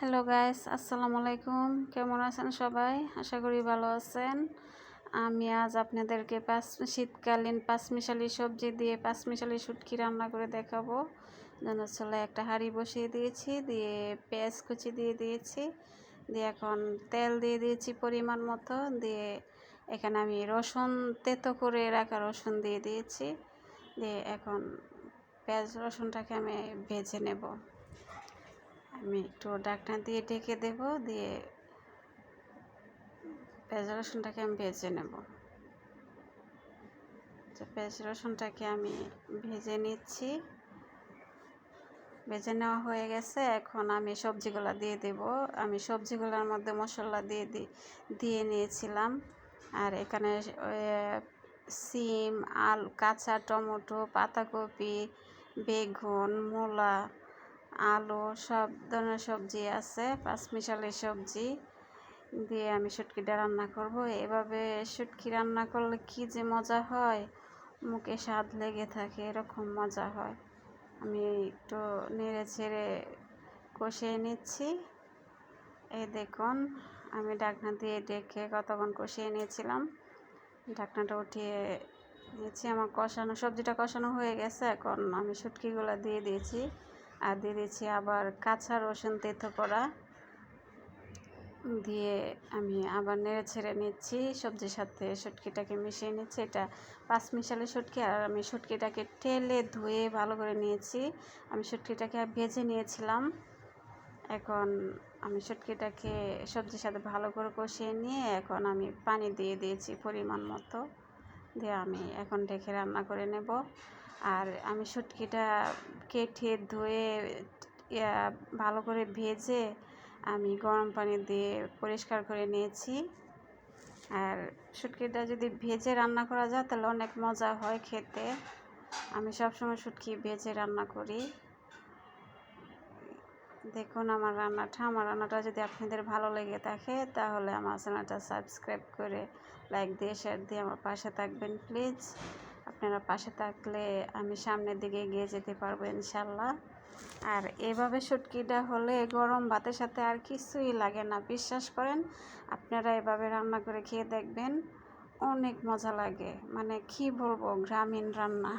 Hello guys আসসালামু আলাইকুম কেমন আছেন সবাই? আশা করি ভালো আছেন। আমি আজ আপনাদেরকে পাঁচ শীতকালীন পাঁচমিশালি সবজি দিয়ে পাঁচমিশালি শুটকি রান্না করে দেখাবো। যেন চলে একটা হাঁড়ি বসিয়ে দিয়েছি, দিয়ে পেঁয়াজ কুচি দিয়ে দিয়েছি, দিয়ে এখন তেল দিয়ে দিয়েছি পরিমাণ মতো, দিয়ে এখানে আমি রসুন তেতো করে রাখা রসুন দিয়ে দিয়েছি, দিয়ে এখন পেঁয়াজ রসুনটাকে আমি ভেজে নেব। আমি একটু ডাকনা দিয়ে ঢেকে দেব, দিয়ে পেঁয়াজ রসুনটাকে আমি ভেজে নেব। পেঁয়াজ রসুনটাকে আমি ভেজে নিচ্ছি। ভেজে নেওয়া হয়ে গেছে, এখন আমি সবজিগুলো দিয়ে দেব। আমি সবজিগুলোর মধ্যে মশলা দিয়ে দিয়ে নিয়েছিলাম। আর এখানে সিম, আলু, কাঁচা টমেটো, পাতাকপি, বেগুন, মূলা আলু, সব ধরনের সবজি আছে পাঁচ পাঁচমিশালি সবজি দিয়ে আমি শুটকিটা রান্না করব। এভাবে শুটকি রান্না করলে কি যে মজা হয়, মুখে স্বাদ লেগে থাকে, এরকম মজা হয়। আমি একটু নেড়ে ছেড়ে কষিয়ে নিচ্ছি। এই দেখুন, আমি ডাকনা দিয়ে ডেকে কতক্ষণ কষিয়ে নিয়েছিলাম। ঢাকনাটা উঠিয়ে নিয়েছি আমার কষানো, সবজিটা কষানো হয়ে গেছে, এখন আমি শুটকিগুলো দিয়ে দিয়েছি। আর দিয়ে দিচ্ছি আবার কাঁচা রসুন তেতো করা দিয়ে আমি আবার নেড়ে ছেড়ে নিচ্ছি সবজির সাথে শুটকিটাকে মিশিয়ে নিচ্ছি। এটা পাঁচ মিশালি শুটকি আর আমি শুটকিটাকে টেলে ধুয়ে ভালো করে নিয়েছি। আমি শুটকিটাকে ভেজে নিয়েছিলাম। এখন আমি শুটকিটাকে সবজির সাথে ভালো করে কষিয়ে নিয়ে এখন আমি পানি দিয়ে দিয়েছি পরিমাণ মতো। দিয়ে আমি এখন ঢেকে রান্না করে নেব। আর আমি শুটকিটা কেটে ধুয়ে ভালো করে ভেজে আমি গরম পানি দিয়ে পরিষ্কার করে নিয়েছি। আর শুটকিটা যদি ভেজে রান্না করা যায় তাহলে অনেক মজা হয় খেতে। আমি সবসময় শুটকি ভেজে রান্না করি। দেখুন আমার রান্নাটা আমার রান্নাটা যদি আপনাদের ভালো লেগে থাকে তাহলে আমার চ্যানেলটা সাবস্ক্রাইব করে, লাইক দিয়ে, শেয়ার দিয়ে আমার পাশে থাকবেন, প্লিজ। আপনারা পাশে থাকলে আমি সামনের দিকে এগিয়ে যেতে পারব ইনশাল্লাহ। আর এভাবে শুটকিটা হলে গরম ভাতের সাথে আর কিছুই লাগে না, বিশ্বাস করেন? আপনারা এভাবে রান্না করে খেয়ে দেখবেন, অনেক মজা লাগে। মানে কি বলব, গ্রামীণ রান্না।